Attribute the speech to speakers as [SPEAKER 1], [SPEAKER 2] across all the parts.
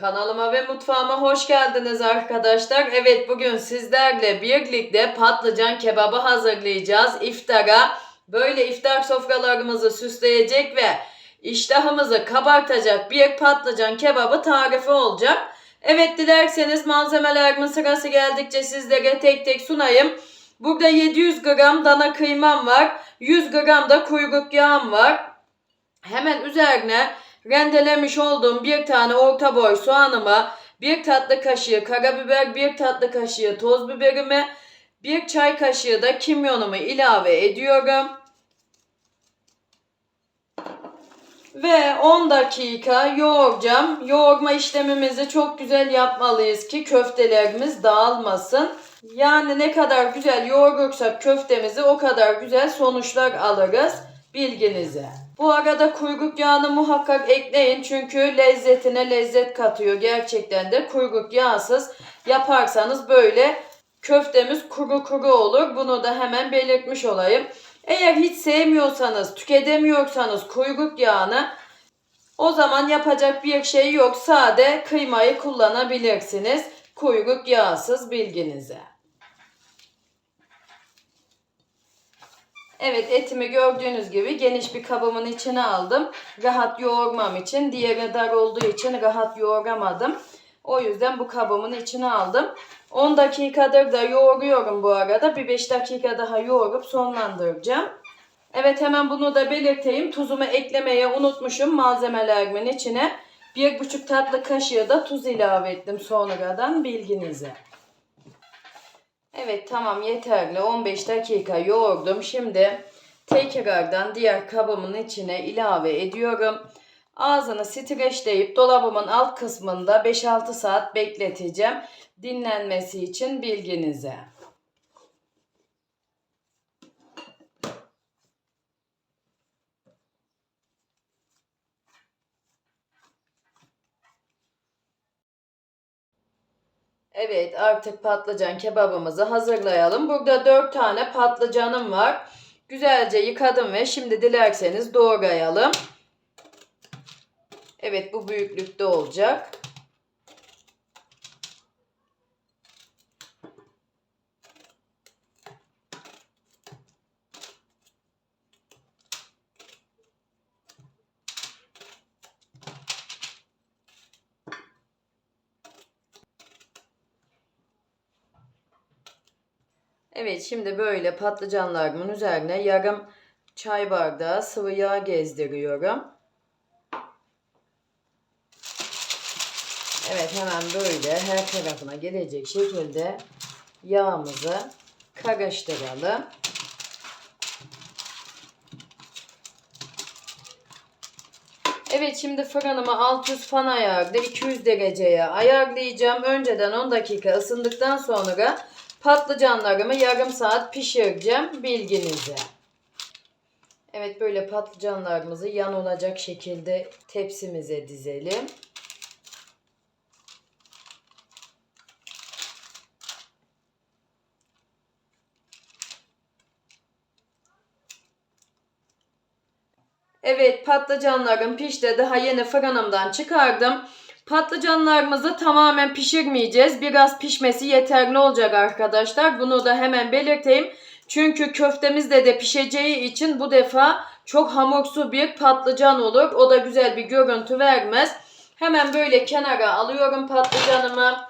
[SPEAKER 1] Kanalıma ve mutfağıma hoş geldiniz arkadaşlar. Evet bugün sizlerle birlikte patlıcan kebabı hazırlayacağız. İftara böyle iftar sofralarımızı süsleyecek ve iştahımızı kabartacak bir patlıcan kebabı tarifi olacak. Evet dilerseniz malzemelerimin sırası geldikçe sizlere tek tek sunayım. Burada 700 gram dana kıymam var. 100 gram da kuyruk yağım var. Hemen üzerine rendelemiş olduğum bir tane orta boy soğanıma, bir tatlı kaşığı karabiber, bir tatlı kaşığı toz biberimi, bir çay kaşığı da kimyonumu ilave ediyorum. Ve 10 dakika yoğuracağım. Yoğurma işlemimizi çok güzel yapmalıyız ki köftelerimiz dağılmasın. Yani ne kadar güzel yoğurursak köftemizi o kadar güzel sonuçlar alırız bilginize. Bu arada kuyruk yağını muhakkak ekleyin çünkü lezzetine lezzet katıyor gerçekten de kuyruk yağsız yaparsanız böyle köftemiz kuru kuru olur. Bunu da hemen belirtmiş olayım. Eğer hiç sevmiyorsanız, tüketemiyorsanız kuyruk yağını o zaman yapacak bir şey yok. Sade kıymayı kullanabilirsiniz. Kuyruk yağsız bilginize. Evet etimi gördüğünüz gibi geniş bir kabımın içine aldım. Rahat yoğurmam için. Diğeri dar olduğu için rahat yoğuramadım. O yüzden bu kabımın içine aldım. 10 dakikadır da yoğuruyorum bu arada. Bir 5 dakika daha yoğurup sonlandıracağım. Evet hemen bunu da belirteyim. Tuzumu eklemeye unutmuşum malzemelerimin içine. 1,5 tatlı kaşığı da tuz ilave ettim sonradan bilginize. Evet tamam yeterli. 15 dakika yoğurdum. Şimdi tekrardan diğer kabımın içine ilave ediyorum. Ağzını streçleyip dolabımın alt kısmında 5-6 saat bekleteceğim. Dinlenmesi için bilginize. Evet artık patlıcan kebabımızı hazırlayalım. Burada 4 tane patlıcanım var. Güzelce yıkadım ve şimdi dilerseniz doğrayalım. Evet bu büyüklükte olacak. Evet şimdi böyle patlıcanlarımın üzerine yarım çay bardağı sıvı yağ gezdiriyorum. Evet hemen böyle her tarafına gelecek şekilde yağımızı karıştıralım. Evet şimdi fırınımı alt üst fan ayarda 200 dereceye ayarlayacağım. Önceden 10 dakika ısındıktan sonra patlıcanlarımı yarım saat pişireceğim bilginize. Evet böyle patlıcanlarımızı yan olacak şekilde tepsimize dizelim. Evet patlıcanlarım pişti. Daha yeni fırınımdan çıkardım. Patlıcanlarımızı tamamen pişirmeyeceğiz. Biraz pişmesi yeterli olacak arkadaşlar. Bunu da hemen belirteyim. Çünkü köftemizde de pişeceği için bu defa çok hamursu bir patlıcan olur. O da güzel bir görüntü vermez. Hemen böyle kenara alıyorum patlıcanımı.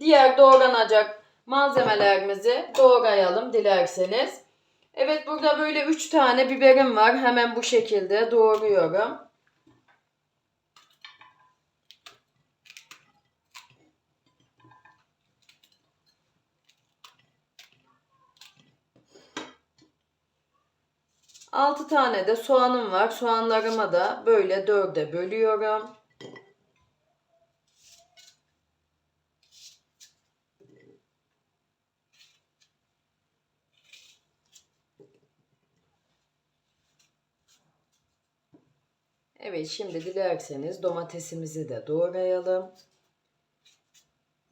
[SPEAKER 1] Diğer doğranacak malzemelerimizi doğrayalım dilerseniz. Evet burada böyle 3 tane biberim var. Hemen bu şekilde doğruyorum. Altı tane de soğanım var. Soğanlarımı da böyle dörde bölüyorum. Evet şimdi dilerseniz domatesimizi de doğrayalım.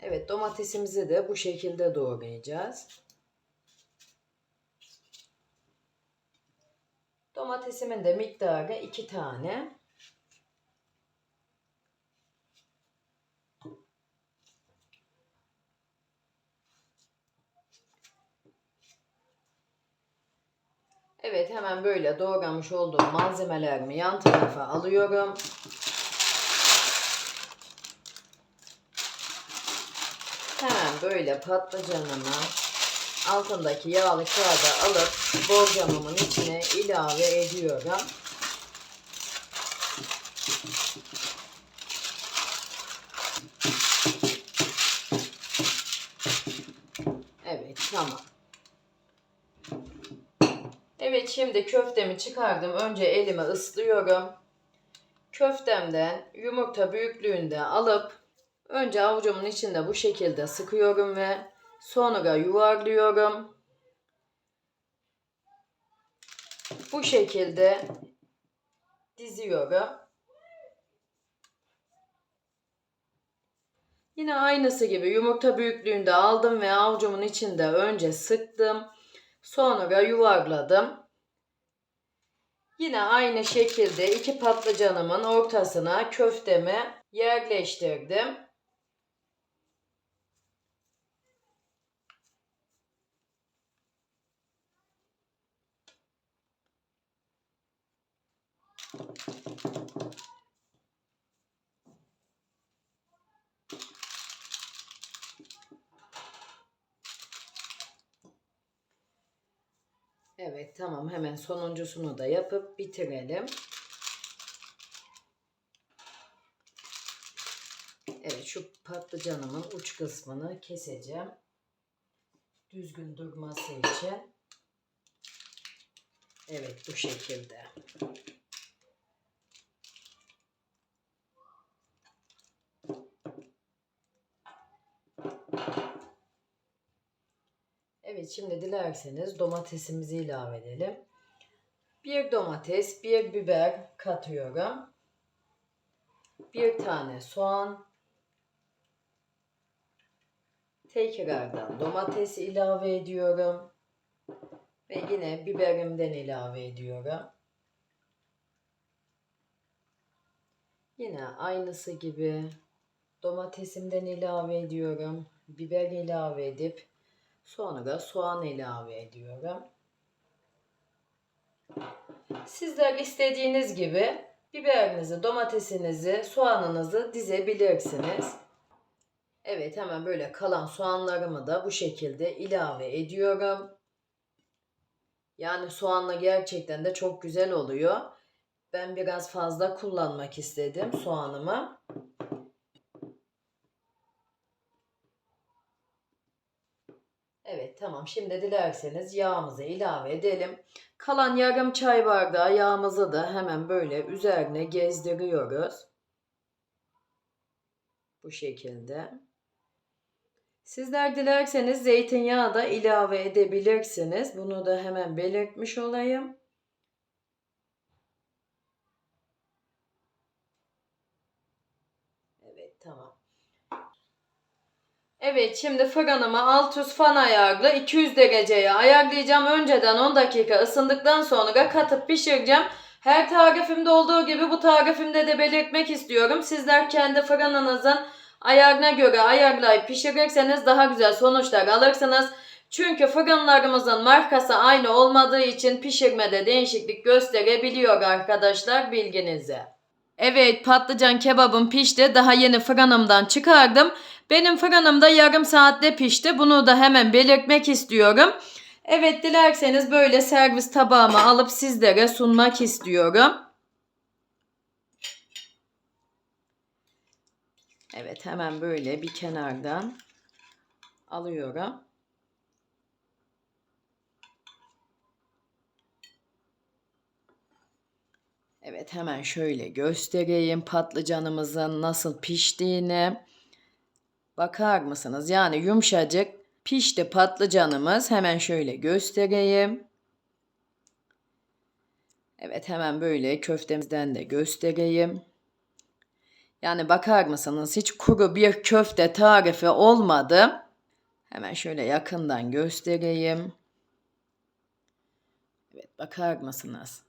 [SPEAKER 1] Evet domatesimizi de bu şekilde doğrayacağız. domatesimin de miktarı iki tane. Evet hemen böyle doğramış olduğum malzemelerimi yan tarafa alıyorum. Hemen böyle patlıcanımı altındaki yağlı kağıda alıp borcamımın içine ilave ediyorum. Evet tamam. Evet şimdi köftemi çıkardım. Önce elime ıslıyorum. Köftemden yumurta büyüklüğünde alıp önce avucumun içinde bu şekilde sıkıyorum ve sonra yuvarlıyorum. Bu şekilde diziyorum. Yine aynısı gibi yumurta büyüklüğünde aldım ve avucumun içinde önce sıktım. Sonra yuvarladım. Yine aynı şekilde iki patlıcanımın ortasına köftemi yerleştirdim. Evet tamam hemen sonuncusunu da yapıp bitirelim. Evet şu patlıcanımın uç kısmını keseceğim. Düzgün durması için. Evet bu şekilde. Şimdi dilerseniz domatesimizi ilave edelim. Bir domates, bir biber katıyorum. Bir tane soğan. Tekrardan domates ilave ediyorum. Ve yine biberimden ilave ediyorum. Yine aynısı gibi domatesimden ilave ediyorum. Biber ilave edip Sonra soğan ilave ediyorum. Sizler istediğiniz gibi biberinizi, domatesinizi, soğanınızı dizebilirsiniz. Evet hemen böyle kalan soğanlarımı da bu şekilde ilave ediyorum. Yani soğanla gerçekten de çok güzel oluyor. Ben biraz fazla kullanmak istedim soğanımı. Evet tamam şimdi dilerseniz yağımızı ilave edelim. Kalan yarım çay bardağı yağımızı da hemen böyle üzerine gezdiriyoruz. Bu şekilde. Sizler dilerseniz zeytinyağı da ilave edebilirsiniz. Bunu da hemen belirtmiş olayım. Evet tamam. Evet şimdi fırınımı alt üst fan ayarlı 200 dereceye ayarlayacağım. Önceden 10 dakika ısındıktan sonra katıp pişireceğim. Her tarifimde olduğu gibi bu tarifimde de belirtmek istiyorum. Sizler kendi fırınınızın ayarına göre ayarlayıp pişirirseniz daha güzel sonuçlar alırsınız. Çünkü fırınlarımızın markası aynı olmadığı için pişirmede değişiklik gösterebiliyor arkadaşlar bilginize. Evet patlıcan kebabım pişti. Daha yeni fırınımdan çıkardım. Benim fırınımda yarım saatte pişti. Bunu da hemen belirtmek istiyorum. Evet dilerseniz böyle servis tabağıma alıp sizlere sunmak istiyorum. Evet hemen böyle bir kenardan alıyorum. Evet hemen şöyle göstereyim patlıcanımızın nasıl piştiğini. Bakar mısınız? Yani yumuşacık pişti patlıcanımız. Hemen şöyle göstereyim. Evet hemen böyle köftemizden de göstereyim. Yani bakar mısınız? Hiç kuru bir köfte tarifi olmadı. Hemen şöyle yakından göstereyim. Evet bakar mısınız?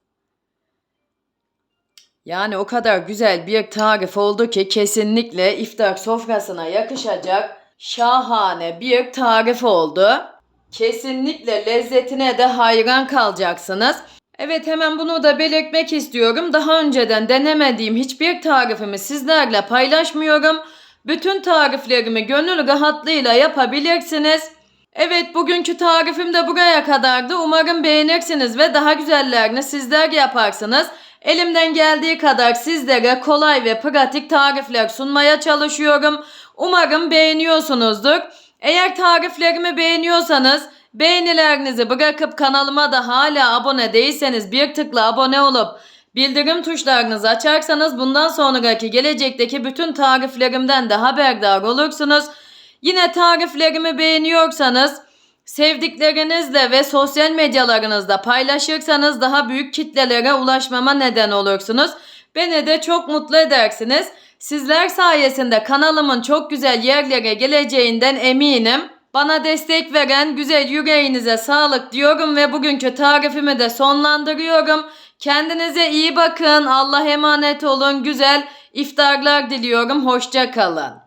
[SPEAKER 1] Yani o kadar güzel bir tarif oldu ki kesinlikle iftar sofrasına yakışacak şahane bir tarif oldu. Kesinlikle lezzetine de hayran kalacaksınız. Evet hemen bunu da belirtmek istiyorum. Daha önceden denemediğim hiçbir tarifimi sizlerle paylaşmıyorum. Bütün tariflerimi gönül rahatlığıyla yapabilirsiniz. Evet bugünkü tarifim de buraya kadardı. Umarım beğenirsiniz ve daha güzellerini sizler yaparsınız. Elimden geldiği kadar sizlere kolay ve pratik tarifler sunmaya çalışıyorum. Umarım beğeniyorsunuzdur. Eğer tariflerimi beğeniyorsanız beğenilerinizi bırakıp kanalıma da hala abone değilseniz bir tıkla abone olup bildirim tuşlarınızı açarsanız bundan sonraki gelecekteki bütün tariflerimden de haberdar olursunuz. Yine tariflerimi beğeniyorsanız sevdiklerinizle ve sosyal medyalarınızda paylaşırsanız daha büyük kitlelere ulaşmama neden olursunuz. Beni de çok mutlu edersiniz. Sizler sayesinde kanalımın çok güzel yerlere geleceğinden eminim. Bana destek veren güzel yüreğinize sağlık diyorum ve bugünkü tarifimi de sonlandırıyorum. Kendinize iyi bakın. Allah emanet olun. Güzel iftarlar diliyorum. Hoşça kalın.